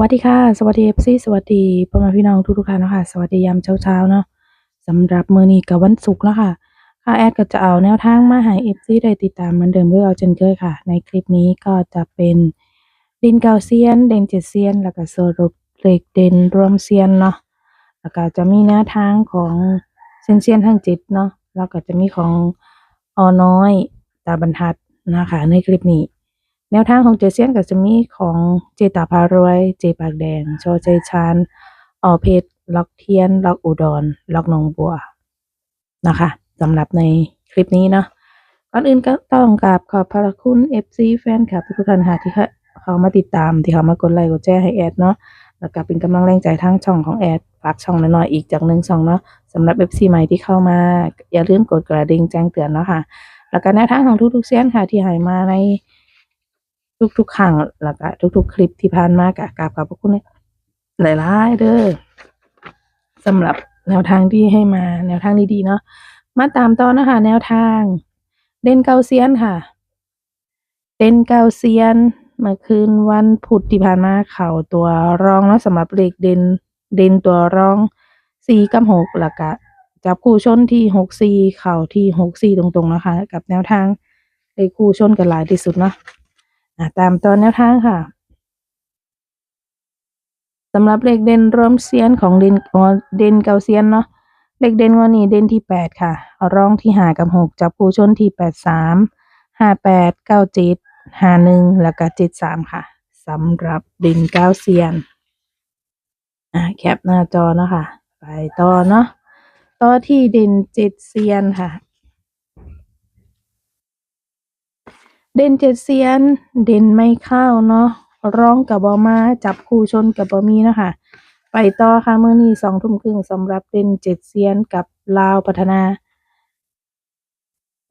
วัสดีค่ะ สวัสดี FC สวัสดีพ่อแม่พี่น้องทุกๆท่านนะค่ะสวัสดียามเช้าๆเนาะสำหรับมื้อนี้ก็วันศุกร์แล้วค่ะค่ะแอดก็จะเอาแนวทางมาให้ FC ได้ติดตามเหมือนเดิมคือเอาเช่นเคยค่ะ ในคลิปนี้ก็จะเป็นดินเกาเซียน เดนเจเซียน แล้วก็สรุปเลขเด่นรวมเซียนเนาะแล้วก็จะมีแนวทางของเซียนเซียนทั้งจิตเนาะแล้วก็จะมีของอน้อยตาบรรทัดนะคะในคลิปนี้ แนวทางของเจเซียนก็จะมีของเจตาพารวย เจปากแดงชอใจชานออเพชรล็อกเทียน ล็อกอุดร ล็อกหนองบัวนะคะสำหรับในคลิปนี้เนาะก่อนอื่นก็ต้องกราบขอบพระคุณ FC แฟนคลับทุกท่านค่ะที่เขามาติดตามที่เขามากดไลค์กดแชร์ให้แอดเนาะแล้วก็เป็นกำลังแรงใจทางช่องของแอดฝากช่องน้อยๆอีกจากหนึ่งช่องเนาะสำหรับ FC ใหม่ที่เข้ามา อย่าลืมกดกระดิ่งแจ้งเตือนเนาะค่ะ แล้วก็แนวทางของทุกๆเซียนค่ะที่ให้มาใน ทุกๆครั้งแล้วก็ทุกๆ คลิปที่ผ่านมากะกราบขอบพระคุณหลายๆเด้อสำหรับแนวทางที่ให้มา แนวทางดีๆเนาะมาตามต่อนะคะ แนวทาง เด่นเกาเซียนค่ะ เด่นเกาเซียนเมื่อคืนวันพุธที่ผ่านมาเข่าตัวรองเนาะสำหรับเลขเด่นเด่นตัวรองสี่กับหกแล้วก็จับคู่ชนที่หกสี่เข่าที่หกสี่ตรงๆนะคะ กับแนวทางเลขคู่ชนกันหลายที่สุดเนาะ ตามตอนแนวทางค่ะสำหรับเลขเด่นรวมเซียนของเด่นออเด่นเกาเซียนเนาะเลขเด่นวันนี้เด่นที่แปดค่ะเอารองที่หากับหกจับผู้ชนที่แปดสามห้าแปดเก้าเจ็ดห้าหนึ่งแล้วก็เจ็ดสามค่ะสำหรับเด่นเก้าเซียนอะแคปหน้าจอเนาะค่ะ ไปต่อเนาะต่อที่เด่นเจ็ดเซียนค่ะ เด่นเจ็ดเซียน เด่นไม่เข้าเนาะร้องกับบอมาจับคู่ชนกับบอมีนะคะไปต่อค่ะเมื่อนี้สองทุ่มครึ่งสำหรับเด่นเจ็ดเซียนกับลาวพัฒนา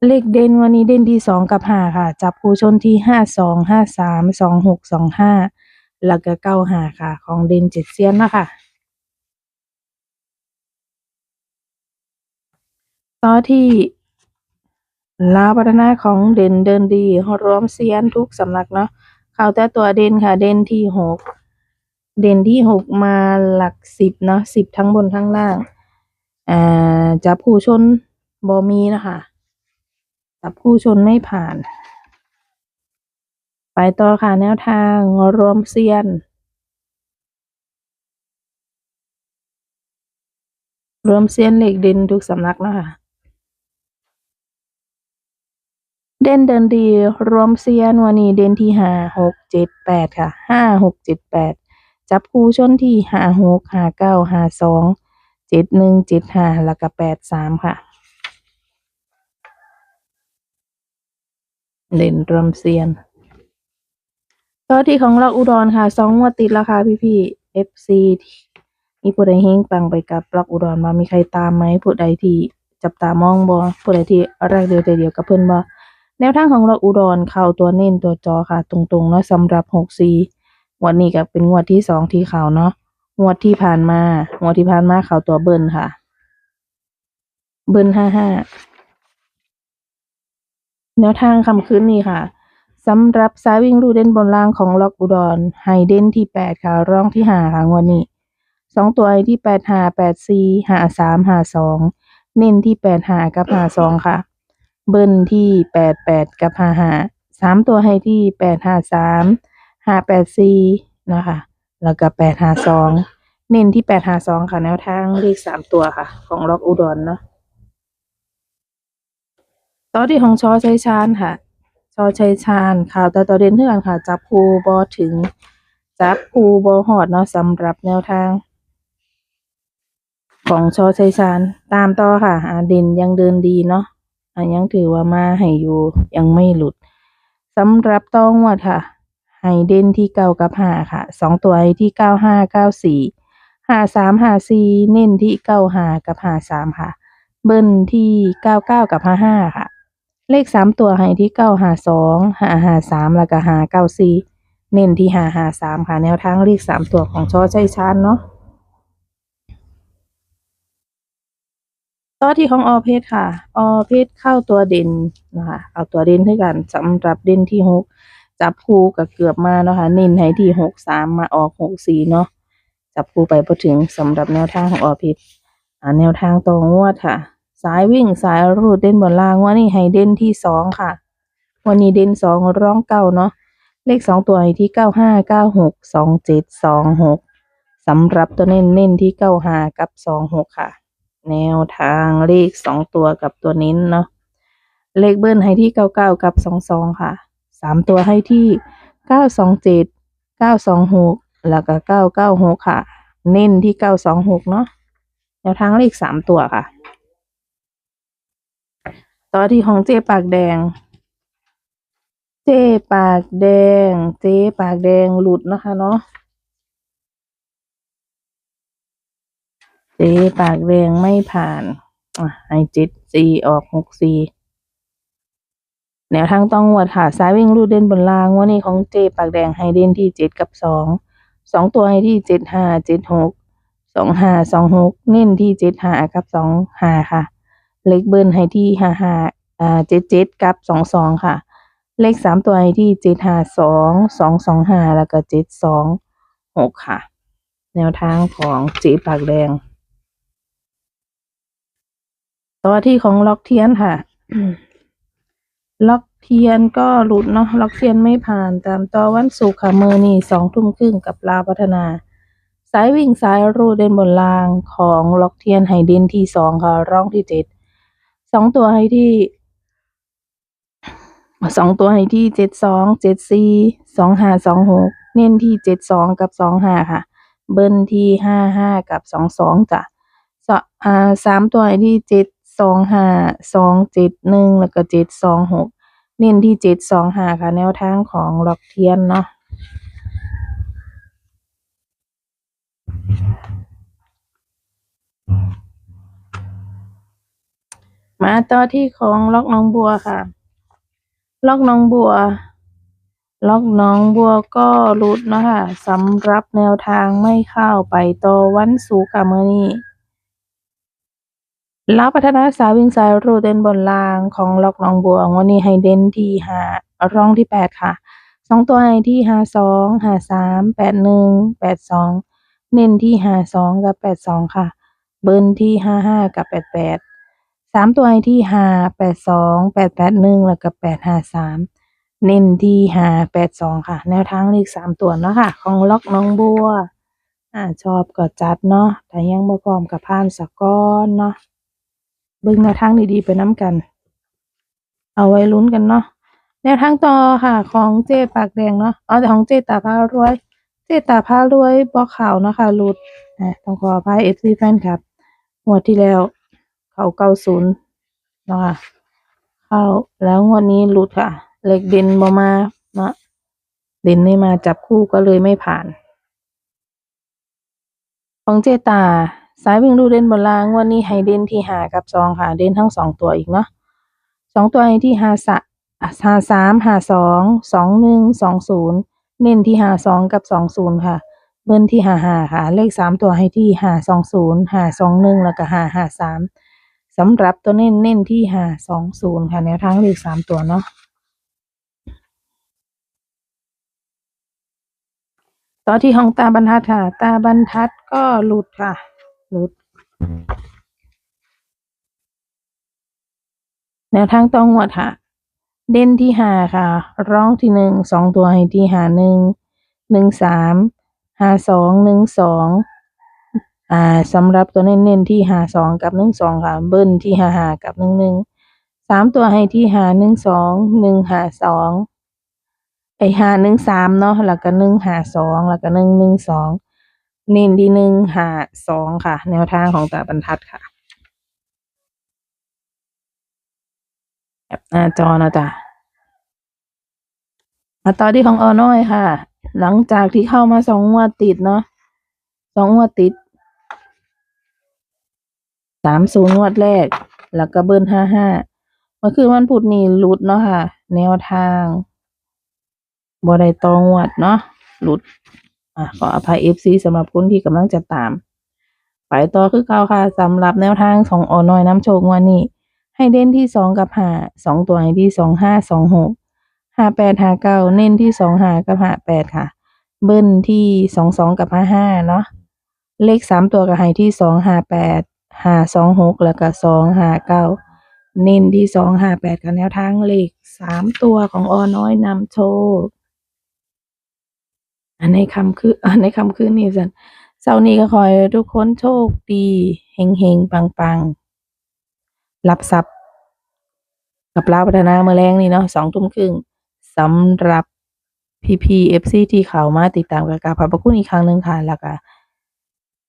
เลขเด่นวันนี้เด่นที่สองกับห้าค่ะ จับคู่ชนที่ห้าสองห้าสามสองหกสองห้าแล้วก็เก้าห้าค่ะ ของเด่นเจ็ดเซียนเนาะคะต่อที่ ลาวพัฒนาของเด่นเดินดีรวมเซียนทุกสำนักเนาะเข้าแต่ตัวเด่นค่ะ เด่นที่หกเด่นที่หกมาหลักสิบเนาะสิบทั้งบนทั้งล่างอ่าจับคู่ชนบอมีนะคะจับคู่ชนไม่ผ่าน ไปต่อค่ะแนวทางรวมเซียน รวมเซียนเหล็กเด่นทุกสำนักเนาะคะ เด่นเดินดีรวมเซียนวันนี้เด่นที่ห้าหกเจ็ดแปดค่ะห้าหกเจ็ดแปดจับคู่ชนที่ห้าหกห้าเก้าห้าสองเจ็ดหนึ่งเจ็ดห้าแล้วก็แปดสามค่ะ เด่นรวมเซียนต่อที่ของเราอุดรค่ะสองงวดติดแล้วค่ะพี่พี่เอฟซีมีผู้ใดเฮงปังไปกับล็อกอุดรมามีใครตามไหมผู้ใดที่จับตามองบ่ผู้ใดที่แรกเดียวใจเดียวกับเพิ่อนบ่ แนวทางของเราอุดรเข้าตัวเน้นตัวจอค่ะ ตรงๆเนาะสำหรับหกสี่วันนี้ก็เป็นงวดที่สองที่เขาเนาะงวดที่ผ่านมางวดที่ผ่านมาเขาตัวเบิ้ลค่ะ เบิ้ลห้าห้าแนวทางคำคืนนี้ค่ะสำหรับสายวิ่งรูเด่นบนล่างของล็อกอุดรไฮเด่นที่แปดค่ะร่องที่หาค่ะงวดนี้สองตัวไอที่แปดหาแปดสี่หาสามหาสองเน้นที่แปดหากับหาสองค่ะ เบิ้ลที่แปดแปดกับห้าห้าสามตัวให้ที่แปดห้าสามห้าแปดสี่นะคะแล้วก็แปดห้าสองเน้นที่แปดห้าสองค่ะ แนวทางเลขสามตัวค่ะ ของล็อกอุดรเนาะต่อที่ของชอชัยชาญค่ะ ชอชัยชาญข่าวแต่ตัวเด่นเท่ากันค่ะ จับคูบอถึง จับคูบอหอดเนาะสำหรับแนวทาง ของชอชัยชาญตามต่อค่ะอาเด่นยังเดินดีเนาะ ยังถือว่ามาให้อยู่ยังไม่หลุดสำหรับต้องวดค่ะให้เดนที่เก้ากับห้าค่ะสองตัวให้ที่เก้าห้าเก้าสี่ห้าสามห้าสี่เน้นที่เก้าห้ากับห้าสามค่ะ เบิ้ลที่เก้าเก้ากับห้าห้าค่ะ เลขสามตัวให้ที่เก้าห้าสองห้าห้าสามแล้วก็ห้าเก้าสี่เน้นที่ห้าห้าสามค่ะ แนวทางเลขสามตัวของชอชัยชาญเนาะ ต่อที่ของออเพชค่ะ ออเพชเข้าตัวเด่นนะคะเอาตัวเด่นให้กันสำหรับเด่นที่หกจับคู่ก็เกือบมาเนาะค่ะเน้นให้ที่หกสามมาออกหกสี่เนาะจับคู่ไปพอถึงสำหรับแนวทางของออพิษอ่าแนวทางตรงงวดค่ะ สายวิ่งสายรูดเด่นบนล่างว่านี่ให้เด่นที่สองค่ะ วันนี้เด่นสองร้องเก้าเนาะเลขสองตัวให้ที่เก้าห้าเก้าหกสองเจ็ดสองหกสำหรับตัวเน้นเน้นที่เก้าห้ากับสองหกค่ะ แนวทางเลขสองตัวกับตัวเน้นเนาะเลขเบิ้ลให้ที่เก้าเก้ากับสองสองค่ะสามตัวให้ที่เก้าสองเจ็ดเก้าสองหกแล้วก็เก้าเก้าหกค่ะ เน้นที่เก้าสองหกเนาะแนวทางเลขสามตัวค่ะ ต่อที่ของเจปากแดง เจปากแดง เจปากแดงหลุดนะคะเนาะ เจปากแดงไม่ผ่าน อะให้เจ็ดสี่ออกหกสี่แนวทางต้องวัดค่ะซ้ายวิ่งรูดเด่นบนล่างวันนี้ของเจปากแดงให้เด่นที่เจ็ดกับสองสองตัวให้ที่เจ็ดห้าเจ็ดหกสองห้าสองหกเน้นที่เจ็ดห้ากับสองห้าค่ะ เลขเบิ้ลให้ที่ห้าห้าอ่าเจ็ดเจ็ดกับสองสองค่ะ เลขสามตัวให้ที่เจ็ดห้าสองสองสองห้าแล้วก็เจ็ดสองหกค่ะ แนวทางของเจปากแดง ตัวที่ของล็อกเทียนค่ะ ล็อกเทียนก็หลุดเนาะ ล็อกเทียนไม่ผ่าน ตามต่อวันศุกร์ค่ะเมอร์นี่สองทุ่มครึ่งกับลาวพัฒนา สายวิ่งสายรูดเด่นบนรางของล็อกเทียนไฮเดนที่สองค่ะ ร่องที่เจ็ด สองตัวให้ที่สองตัวให้ที่เจ็ดสองเจ็ดสี่สองห้าสองหกเน้นที่เจ็ดสองกับสองห้าค่ะ เบิ้ลที่ห้าห้ากับสองสองจ้ะสะอ่าสามตัวให้ที่เจ็ด สองห้าสองเจ็ดหนึ่งแล้วก็เจ็ดสองหกเน้นที่เจ็ดสองห้าค่ะ แนวทางของล็อกเทียนเนาะมาต่อที่ของล็อกน้องบัวค่ะ ล็อกน้องบัว ล็อกน้องบัวก็หลุดเนาะคะสำหรับแนวทางไม่เข้าไปต่อวันศุกร์ค่ะมื้อนี้ แลาวพัฒนาสายวิ่งสายรูดเด่นบนล่างของล็อกน้องบัววันนี้ให้เด่นที่หาร่องที่แปดค่ะสองตัวให้ที่หาสองหาสามแปดหนึ่งแปดสองเน้นที่หาสองกับแปดสองค่ะ เบิ้ลที่ห้าห้ากับแปดแปดสามตัวไอที่หาแปดสองแปดแปดหนึ่งแล้วก็แปดหาสามเน้นที่หาแปดสองค่ะ แนวทางเลขสามตัวเนาะค่ะ ของล็อกน้องบัวอ่าชอบก็จัดเนาะแต่ยังบ่พร้อมกับพานสะก้อนเนาะ เบิ่งแนวทางดีๆไปน้ำกัน เอาไว้ลุ้นกันเนาะแนวทางต่อค่ะของเจปากแดงเนาะเอาแต่ของเจตาพารวย เจตาพารวยบ่ข่าวนะคะหลุดอ่าต้องขออภัย FC แฟนคลับงวดที่แล้ว เข้าเก้าศูนย์เนาะค่ะเข้าแล้วงวดนี้หลุดค่ะเหล็กเด่นบ่มาเนาะเด่นไม่มาจับคู่ก็เลยไม่ผ่าน ของเจตา สายวิ่งดูเด่นบนลางวันนี้ให้เด่นที่หากับสองค่ะ เด่นทั้งสองตัวอีกเนาะสองตัวให้ที่หาสะหาสามหาสองสองหนึ่งสองศูนย์เน้นที่หาสองกับสองศูนย์ค่ะ เบิ้ลที่หาหาค่ะ เลขสามตัวให้ที่หาสองศูนย์หาสองหนึ่งแล้วก็หาหาสามสำหรับตัวเน้นเน้นที่หาสองศูนย์ค่ะแนวทางเลขสามตัวเนาะต่อที่ห้องตาบรรทัดค่ะ ตาบรรทัดก็หลุดค่ะ ลุดแนวทางต้องงวดค่ะ เด่นที่หาค่ะ ร้องที่หนึ่งสองตัวให้ที่หาหนึ่งหนึ่งสามหาสองหนึ่งสองอ่าสำหรับตัวเน้นๆที่หาสองกับหนึ่งสองค่ะ เบิ้ลที่หาหากับหนึ่งหนึ่งสามตัวให้ที่หาหนึ่งสองหนึ่งหาสองไอหาหนึ่งสามเนาะแล้วก็หนึ่งหาสองแล้วก็หนึ่งหนึ่งสอง เน้นที่หนึ่งหาสองค่ะ แนวทางของตาบรรทัดค่ะแอปหน้าจอนะจ๊ะมาต่อที่ของออน้อยค่ะ หลังจากที่เข้ามาสองงวดติดเนาะสองงวดติดสามศูนย์งวดแรก แล้วก็เบิ้ลห้าห้าเมื่อคืนวันพุธนี่หลุดเนาะค่ะ แนวทางบอได้ตองวดเนาะหลุด อะขออภัยเอฟซีสำหรับคนที่กำลังจะตาม ไปต่อคือเก่าค่ะสำหรับแนวทางของออน้อยน้ำโชคงวันนี้ ให้เด่นที่สองกับห้าสองตัวให้ที่สองห้าสองหกห้าแปดห้าเก้าเน้นที่สองห้ากับห้าแปดค่ะ เบิ้ลที่สองสองกับห้าห้าเนาะเลขสามตัวกับไฮที่สองห้าแปดห้าสองหกแล้วก็สองห้าเก้าเน้นที่สองห้าแปดกับแนวทางเลขสามตัวของอน้อยนำโชค อันในคำคืออันในคำคืนนี้สันเสาร์นี้ก็ขอให้ทุกคนโชคดีเฮงเฮงปังปังรับทรัพย์ กับลาพัฒนาเมื่อแรงนี่เนาะสองทุ่มครึ่งสำหรับพีพีเอฟซีที่เขามาติดตามกับการขอบพระคุณอีกครั้งหนึ่งค่ะแล้วก็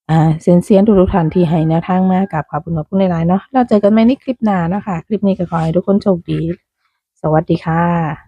อ่าเซียนเซียนทุกท่านที่ให้แนวทางมากับขอบคุณขอบคุณหลายๆเนาะเราเจอกันใหม่ในคลิปหน้าเนาะค่ะคลิปนี้ก็ขอให้ทุกคนโชคดี สวัสดีค่ะ